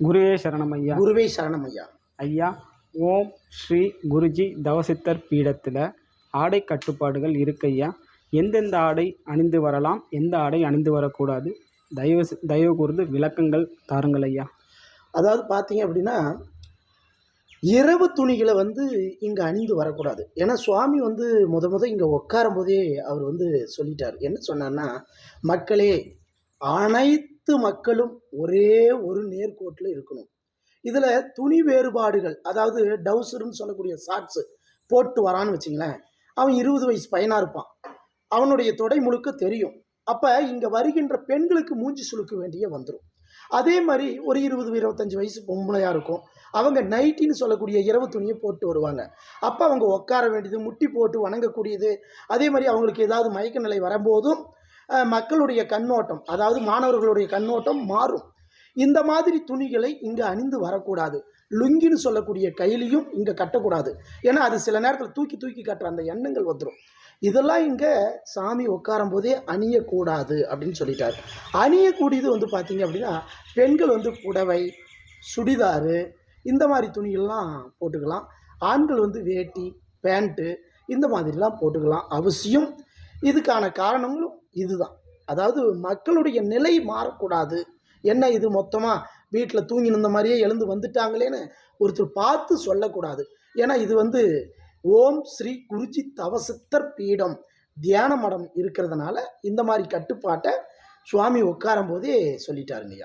குருவே சரணம் ஐயா. குருவே சரணம் ஐயா. ஐயா ஓம் ஸ்ரீ குருஜி தவசித்தர் பீடத்தில் ஆடை கட்டுப்பாடுகள் இருக்கு ஐயா. எந்தெந்த ஆடை அணிந்து வரலாம் எந்த ஆடை அணிந்து வரக்கூடாது? தயவு தயவு கூர்ந்து விளக்கங்கள் தாருங்கள் ஐயா. அதாவது பார்த்தீங்க அப்படின்னா இரவு துணிகளை வந்து இங்கே அணிந்து வரக்கூடாது. ஏன்னா சுவாமி வந்து முத முத இங்கே உட்காரும் போதே அவர் வந்து சொல்லிட்டார். என்ன சொன்னார்னா மக்களே அனைத்து மக்களும் ஒரே ஒரு நேர்கோட்டில் இருக்கணும். இதில் துணி வேறுபாடுகள் அதாவது டவுசர்னு சொல்லக்கூடிய ஷார்ட்ஸு போட்டு வரான்னு வச்சிங்களேன் அவன் இருபது வயசு பையனாக இருப்பான். அவனுடைய தொடை முழுக்க தெரியும். அப்போ இங்கே வருகின்ற பெண்களுக்கு மூஞ்சி சுழுக்க வேண்டிய வந்துடும் அதே மாதிரி ஒரு இருபது இருபத்தஞ்சி வயசு பொம்பளையாக இருக்கும். அவங்க நைட்டின்னு சொல்லக்கூடிய இரவு துணியை போட்டு வருவாங்க. அப்போ அவங்க உட்கார வேண்டியது முட்டி போட்டு வணங்கக்கூடியது. அதே மாதிரி அவங்களுக்கு ஏதாவது மயக்க நிலை வரும்போதும் மக்களுடைய கண்ணோட்டம் அதாவது மாணவர்களுடைய கண்ணோட்டம் மாறும். இந்த மாதிரி துணிகளை இங்கே அணிந்து வரக்கூடாது. லுங்கின்னு சொல்லக்கூடிய கையிலையும் இங்கே கட்டக்கூடாது. ஏன்னா அது சில நேரத்தில் தூக்கி தூக்கி கட்டுற அந்த எண்ணங்கள் வந்துடும் இதெல்லாம் இங்கே சாமி உட்காரும் போதே அணியக்கூடாது அப்படின்னு சொல்லிட்டார். அணியக்கூடியது வந்து பார்த்திங்க அப்படின்னா பெண்கள் வந்து புடவை சுடிதாரு இந்த மாதிரி துணிகள்லாம் போட்டுக்கலாம். ஆண்கள் வந்து வேட்டி பேண்ட்டு இந்த மாதிரிலாம் போட்டுக்கலாம். அவசியம் இதுக்கான காரணங்களும் இதுதான். அதாவது மக்களுடைய நிலை மாறக்கூடாது. என்ன இது மொத்தமாக வீட்டில் தூங்கி நின்ற மாதிரியே எழுந்து வந்துட்டாங்களேன்னு ஒருத்தர் பார்த்து சொல்லக்கூடாது. ஏன்னா இது வந்து ஓம் ஸ்ரீ குருஜி தவசித்தர் பீடம் தியான மடம் இருக்கிறதுனால இந்த மாதிரி கட்டுப்பாட்டை சுவாமி உட்காரும் போதே சொல்லிட்டாருங்கய்யா